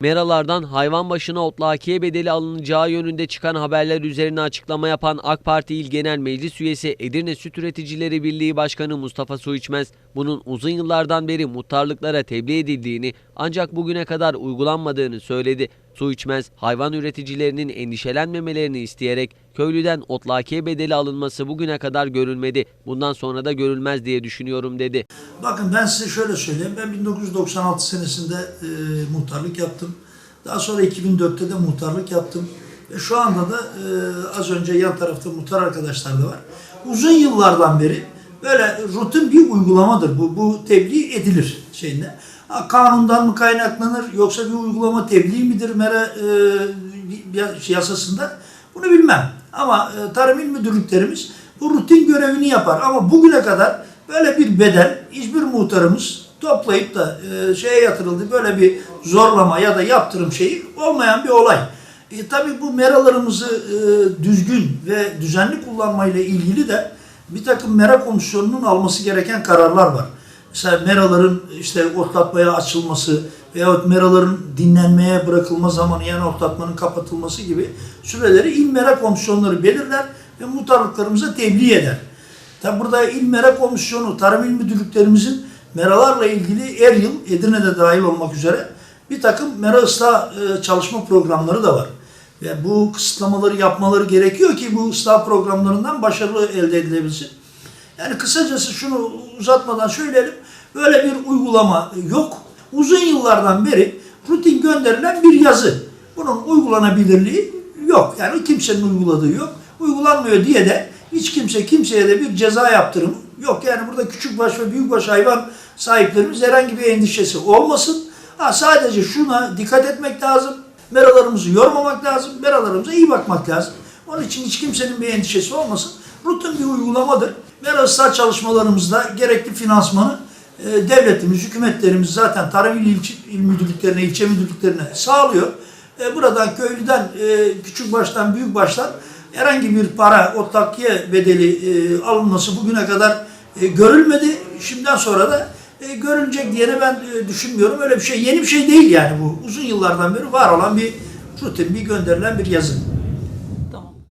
Meralardan hayvan başına otlakiye bedeli alınacağı yönünde çıkan haberler üzerine açıklama yapan AK Parti İl Genel Meclis Üyesi Edirne Süt Üreticileri Birliği Başkanı Mustafa Suiçmez, bunun uzun yıllardan beri muhtarlıklara tebliğ edildiğini ancak bugüne kadar uygulanmadığını söyledi. Suiçmez, hayvan üreticilerinin endişelenmemelerini isteyerek köylüden otlakiye bedeli alınması bugüne kadar görülmedi. Bundan sonra da görülmez diye düşünüyorum dedi. Bakın ben size şöyle söyleyeyim. Ben 1996 senesinde e, muhtarlık yaptım. Daha sonra 2004'te de muhtarlık yaptım. Ve şu anda da e, az önce yan tarafta muhtar arkadaşlar da var. Uzun yıllardan beri böyle rutin bir uygulamadır. Bu, bu tebliğ edilir şeyinde. Kanundan mı kaynaklanır yoksa bir uygulama tebliğ midir mera e, yasasında bunu bilmem. Ama e, tarım il müdürlüklerimiz bu rutin görevini yapar. Ama bugüne kadar böyle bir bedel hiçbir muhtarımız toplayıp da e, şeye yatırıldı böyle bir zorlama ya da yaptırım şeyi olmayan bir olay. E, tabii bu meralarımızı e, düzgün ve düzenli kullanmayla ilgili de bir takım mera komisyonunun alması gereken kararlar var. Mesela meraların işte otlatmaya açılması veyahut meraların dinlenmeye bırakılma zamanı yani otlatmanın kapatılması gibi süreleri il mera komisyonları belirler ve muhtarlıklarımıza tebliğ eder. Tabi burada il mera komisyonu, tarım il müdürlüklerimizin meralarla ilgili her yıl Edirne'de dahil olmak üzere bir takım mera ıslah e, çalışma programları da var. Ve bu kısıtlamaları yapmaları gerekiyor ki bu ıslah programlarından başarılı elde edilebilsin. Yani kısacası şunu uzatmadan söyleyelim. Böyle bir uygulama yok. Uzun yıllardan beri rutin gönderilen bir yazı. Bunun uygulanabilirliği yok. Yani kimsenin uyguladığı yok. Uygulanmıyor diye de hiç kimse kimseye de bir ceza yaptırımı yok. Yani burada küçükbaş ve büyükbaş hayvan sahiplerimiz herhangi bir endişesi olmasın. Ha, sadece şuna dikkat etmek lazım. Meralarımızı yormamak lazım. Meralarımıza iyi bakmak lazım. Onun için hiç kimsenin bir endişesi olmasın. Rutin bir uygulamadır. Mera ıslah çalışmalarımızda gerekli finansmanı e, devletimiz, hükümetlerimiz zaten tarım il, ilçe, il müdürlüklerine, ilçe müdürlüklerine sağlıyor. E, buradan köylüden, e, küçük baştan, büyük baştan herhangi bir para, otlakiye bedeli e, alınması bugüne kadar e, görülmedi. Şimdiden sonra da e, görülecek diyene ben e, düşünmüyorum. Öyle bir şey yeni bir şey değil yani bu. Uzun yıllardan beri var olan bir rutin, bir gönderilen bir yazı.